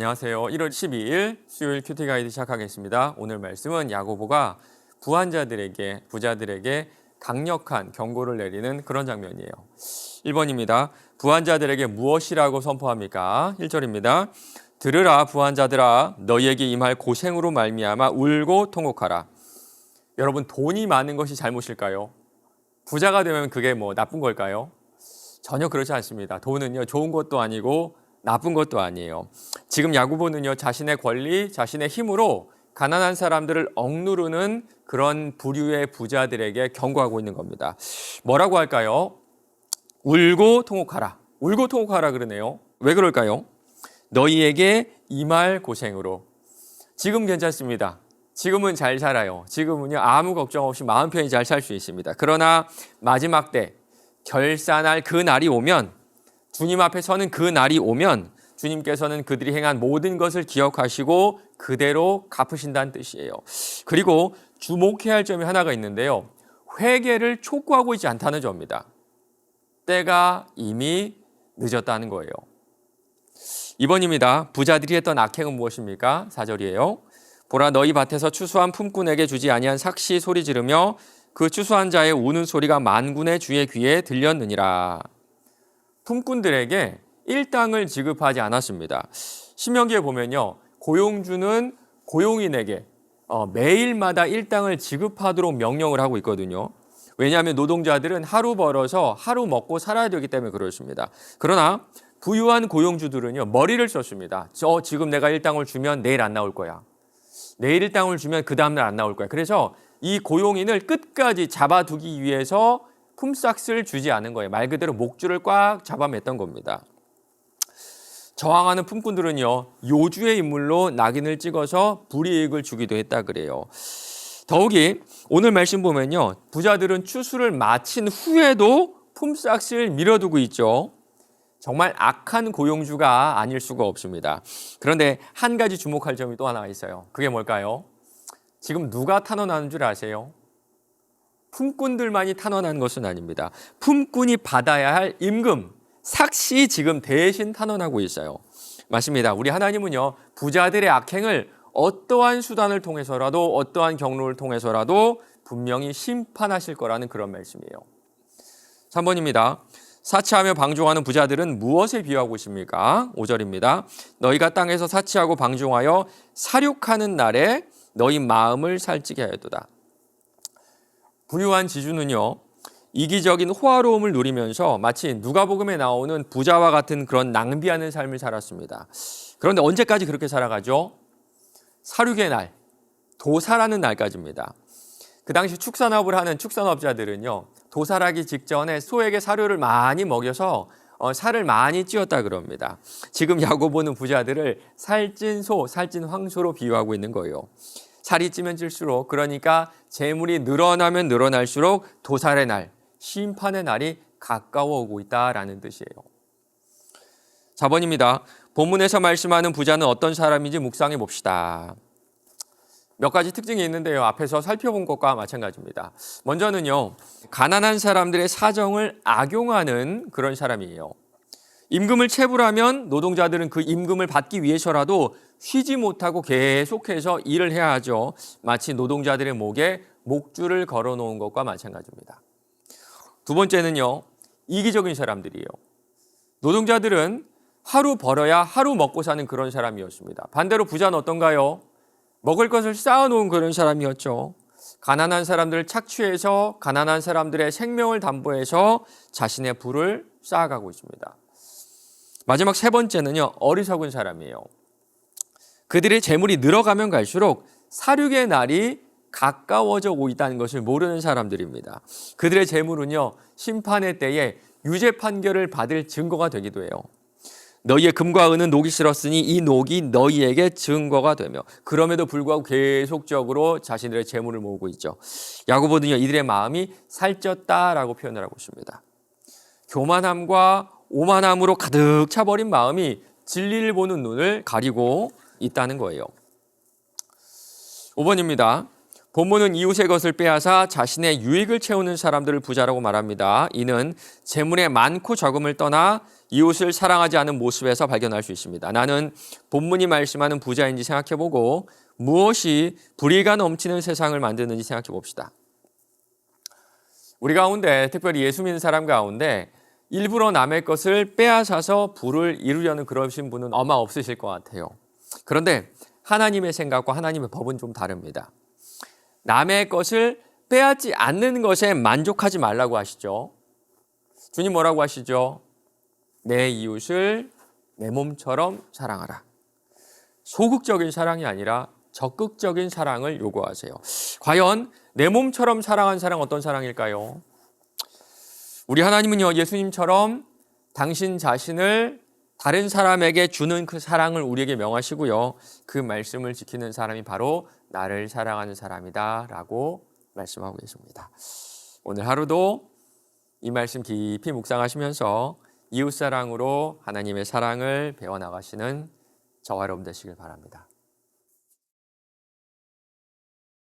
안녕하세요. 1월 12일 수요일 큐티 가이드 시작하겠습니다. 오늘 말씀은 야고보가 부한자들에게 부자들에게 강력한 경고를 내리는 그런 장면이에요. 1번입니다. 부한자들에게 무엇이라고 선포합니까? 1절입니다. 들으라 부한자들아 너희에게 임할 고생으로 말미암아 울고 통곡하라. 여러분 돈이 많은 것이 잘못일까요? 부자가 되면 그게 뭐 나쁜 걸까요? 전혀 그렇지 않습니다. 돈은요 좋은 것도 아니고 나쁜 것도 아니에요. 지금 야구보는요 자신의 권리, 자신의 힘으로 가난한 사람들을 억누르는 그런 부류의 부자들에게 경고하고 있는 겁니다. 뭐라고 할까요? 울고 통곡하라. 울고 통곡하라 그러네요. 왜 그럴까요? 너희에게 임할 고생으로. 지금 괜찮습니다. 지금은 잘 살아요. 지금은요 아무 걱정 없이 마음 편히 잘 살 수 있습니다. 그러나 마지막 때 결산할 그 날이 오면 주님 앞에 서는 그 날이 오면 주님께서는 그들이 행한 모든 것을 기억하시고 그대로 갚으신다는 뜻이에요. 그리고 주목해야 할 점이 하나가 있는데요. 회개를 촉구하고 있지 않다는 점입니다. 때가 이미 늦었다는 거예요. 2번입니다. 부자들이 했던 악행은 무엇입니까? 4절이에요. 보라 너희 밭에서 추수한 품꾼에게 주지 아니한 삭시 소리 지르며 그 추수한 자의 우는 소리가 만군의 주의 귀에 들렸느니라. 품꾼들에게 일당을 지급하지 않았습니다. 신명기에 보면요. 고용주는 고용인에게 어, 매일마다 일당을 지급하도록 명령을 하고 있거든요. 왜냐하면 노동자들은 하루 벌어서 하루 먹고 살아야 되기 때문에 그렇습니다. 그러나 부유한 고용주들은요. 머리를 썼습니다. 저 지금 내가 일당을 주면 내일 안 나올 거야. 내일 일당을 주면 그 다음날 안 나올 거야. 그래서 이 고용인을 끝까지 잡아두기 위해서 품삯을 주지 않은 거예요. 말 그대로 목줄을 꽉 잡아맸던 겁니다. 저항하는 품꾼들은요 요주의 인물로 낙인을 찍어서 불이익을 주기도 했다 그래요. 더욱이 오늘 말씀 보면요 부자들은 추수를 마친 후에도 품삯을 밀어두고 있죠. 정말 악한 고용주가 아닐 수가 없습니다. 그런데 한 가지 주목할 점이 또 하나 있어요. 그게 뭘까요? 지금 누가 탄원하는 줄 아세요? 품꾼들만이 탄원하는 것은 아닙니다. 품꾼이 받아야 할 임금, 삭시 지금 대신 탄원하고 있어요. 맞습니다. 우리 하나님은요, 부자들의 악행을 어떠한 수단을 통해서라도, 어떠한 경로를 통해서라도 분명히 심판하실 거라는 그런 말씀이에요. 3번입니다. 사치하며 방종하는 부자들은 무엇에 비유하고 있습니까? 5절입니다. 너희가 땅에서 사치하고 방종하여 사륙하는 날에 너희 마음을 살찌게 하였도다. 부유한 지주는요. 이기적인 호화로움을 누리면서 마치 누가복음에 나오는 부자와 같은 그런 낭비하는 삶을 살았습니다. 그런데 언제까지 그렇게 살아가죠? 사륙의 날, 도살하는 날까지입니다. 그 당시 축산업을 하는 축산업자들은요. 도살하기 직전에 소에게 사료를 많이 먹여서 어, 살을 많이 찌었다 그럽니다. 지금 야고보는 부자들을 살찐 소, 살찐 황소로 비유하고 있는 거예요. 살이 찌면 찔수록 그러니까 재물이 늘어나면 늘어날수록 도살의 날, 심판의 날이 가까워 오고 있다라는 뜻이에요. 4번입니다. 본문에서 말씀하는 부자는 어떤 사람인지 묵상해 봅시다. 몇 가지 특징이 있는데요. 앞에서 살펴본 것과 마찬가지입니다. 먼저는요, 가난한 사람들의 사정을 악용하는 그런 사람이에요. 임금을 체불하면 노동자들은 그 임금을 받기 위해서라도 쉬지 못하고 계속해서 일을 해야 하죠. 마치 노동자들의 목에 목줄을 걸어 놓은 것과 마찬가지입니다. 두 번째는요, 이기적인 사람들이에요. 노동자들은 하루 벌어야 하루 먹고 사는 그런 사람이었습니다. 반대로 부자는 어떤가요? 먹을 것을 쌓아놓은 그런 사람이었죠. 가난한 사람들을 착취해서 가난한 사람들의 생명을 담보해서 자신의 부를 쌓아가고 있습니다. 마지막 세 번째는요, 어리석은 사람이에요. 그들의 재물이 늘어가면 갈수록 사륙의 날이 가까워져 오고 있다는 것을 모르는 사람들입니다. 그들의 재물은요, 심판의 때에 유죄 판결을 받을 증거가 되기도 해요. 너희의 금과 은은 녹이 싫었으니 이 녹이 너희에게 증거가 되며 그럼에도 불구하고 계속적으로 자신들의 재물을 모으고 있죠. 야고보는요 이들의 마음이 살쪘다라고 표현을 하고 있습니다. 교만함과 오만함으로 가득 차버린 마음이 진리를 보는 눈을 가리고 있다는 거예요. 5번입니다. 본문은 이웃의 것을 빼앗아 자신의 유익을 채우는 사람들을 부자라고 말합니다. 이는 재물의 많고 적음을 떠나 이웃을 사랑하지 않은 모습에서 발견할 수 있습니다. 나는 본문이 말씀하는 부자인지 생각해 보고 무엇이 불의가 넘치는 세상을 만드는지 생각해 봅시다. 우리 가운데 특별히 예수 믿는 사람 가운데 일부러 남의 것을 빼앗아서 부를 이루려는 그러신 분은 아마 없으실 것 같아요. 그런데 하나님의 생각과 하나님의 법은 좀 다릅니다. 남의 것을 빼앗지 않는 것에 만족하지 말라고 하시죠. 주님 뭐라고 하시죠? 내 이웃을 내 몸처럼 사랑하라. 소극적인 사랑이 아니라 적극적인 사랑을 요구하세요. 과연 내 몸처럼 사랑한 사랑 어떤 사랑일까요? 우리 하나님은요, 예수님처럼 당신 자신을 다른 사람에게 주는 그 사랑을 우리에게 명하시고요. 그 말씀을 지키는 사람이 바로 나를 사랑하는 사람이다. 라고 말씀하고 계십니다. 오늘 하루도 이 말씀 깊이 묵상하시면서 이웃사랑으로 하나님의 사랑을 배워나가시는 저와 여러분 되시길 바랍니다.